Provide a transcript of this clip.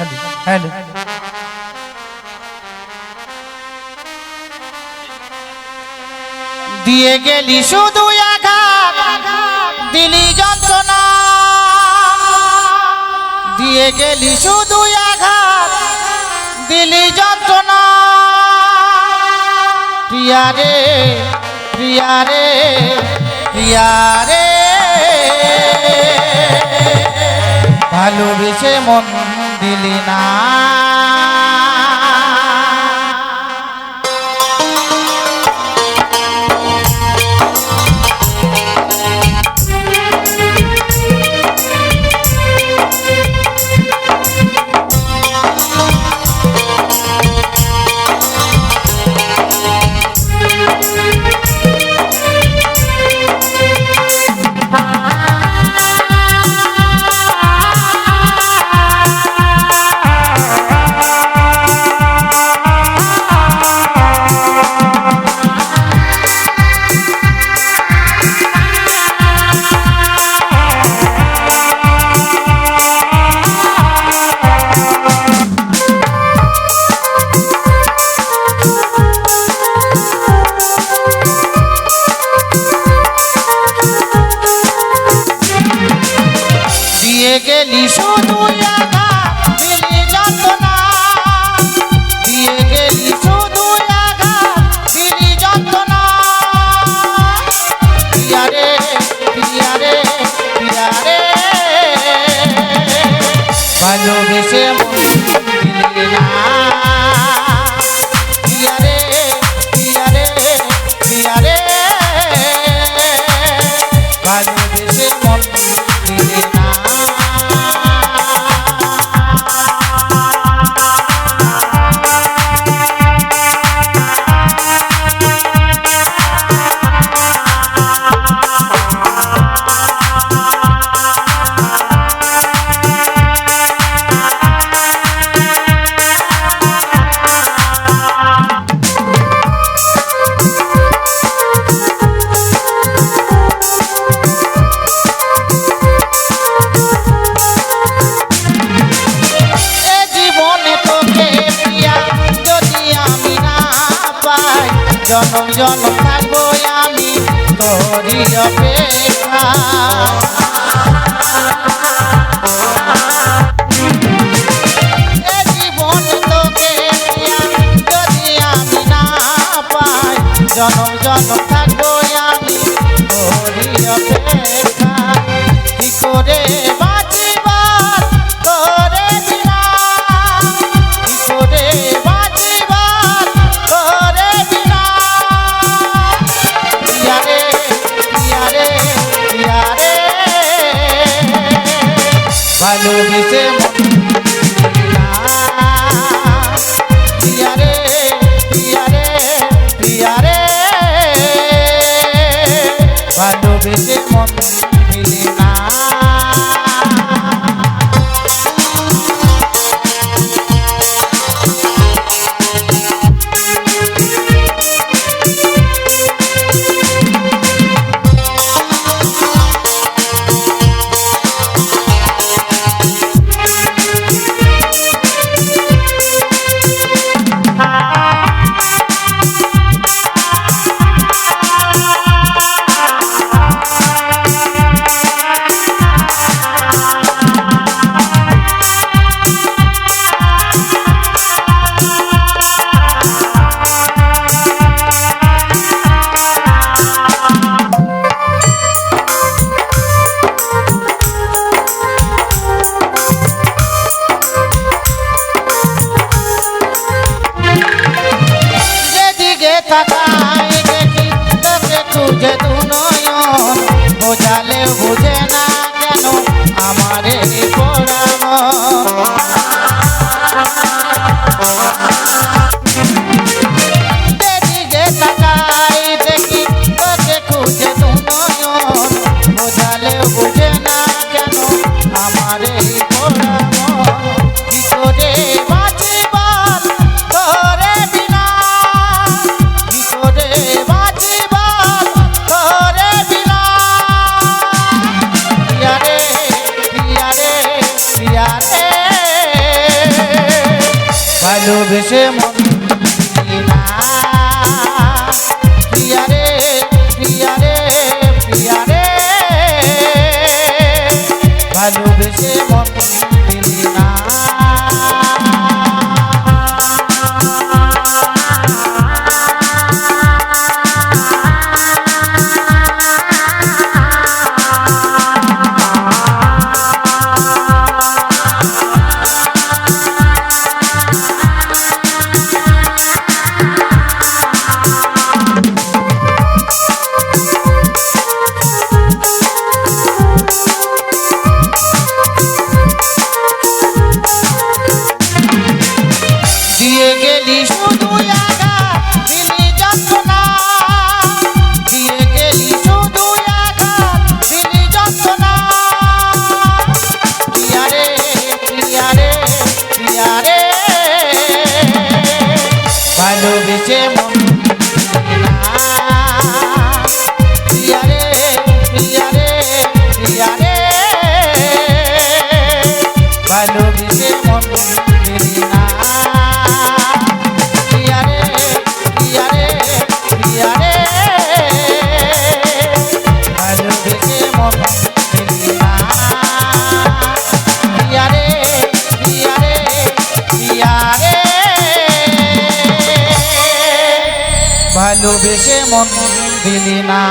Hello hello দিয়ে গেলি শুধু দিলি যন্ত্রণা। দিয়ে গেলি শুধু দিলি যন্ত্রণা। প্রিয়া রে প্রিয়া রে প্রিয়া রে। ভালোবেসে মন দিলি না। দিলি জনম থাকব আমি তোরই অপেক্ষা। জনম জনম ভালোবেসে। প্রিয়া রে প্রিয়া রে প্রিয়া রে ভালোবেসে মন ভালোবেসে ভালোবেসে মন দিলি না